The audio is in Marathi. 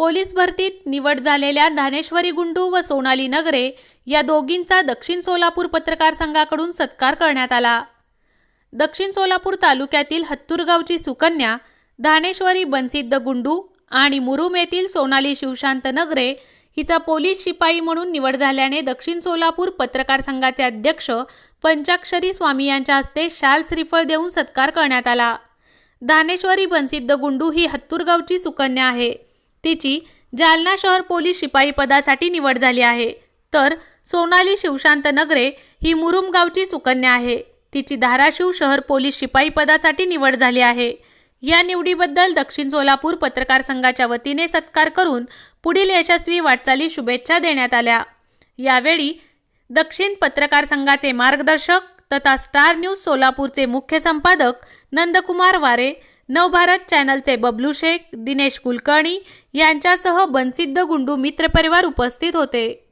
पोलीस भरतीत निवड झालेल्या धानेश्वरी गुंडू व सोनाली नगरे या दोघींचा दक्षिण सोलापूर पत्रकार संघाकडून सत्कार करण्यात आला. दक्षिण सोलापूर तालुक्यातील हत्तूरगावची सुकन्या धानेश्वरी बनसिद्ध गुंडू आणि मुरुम येथील सोनाली शिवशांत नगरे हिचा पोलीस शिपाई म्हणून निवड झाल्याने दक्षिण सोलापूर पत्रकार संघाचे अध्यक्ष पंचाक्षरी स्वामी यांच्या हस्ते शाल श्रीफळ देऊन सत्कार करण्यात आला. धानेश्वरी बनसिद्ध गुंडू ही हत्तूरगावची सुकन्या आहे. तिची जालना शहर पोलीस शिपाई पदासाठी निवड झाली आहे. तर सोनाली शिवशांत नगरे ही मुरुम गावची सुकन्या आहे. तिची धाराशिव शहर पोलीस शिपाई पदासाठी निवड झाली आहे. या निवडीबद्दल दक्षिण सोलापूर पत्रकार संघाच्या वतीने सत्कार करून पुढील यशस्वी वाटचाली शुभेच्छा देण्यात आल्या. यावेळी दक्षिण पत्रकार संघाचे मार्गदर्शक तथा स्टार न्यूज सोलापूरचे मुख्य संपादक नंदकुमार वारे नवभारत चॅनलचे बबलू शेख दिनेश कुलकर्णी यांच्यासह बनसिद्ध गुंडू मित्रपरिवार उपस्थित होते.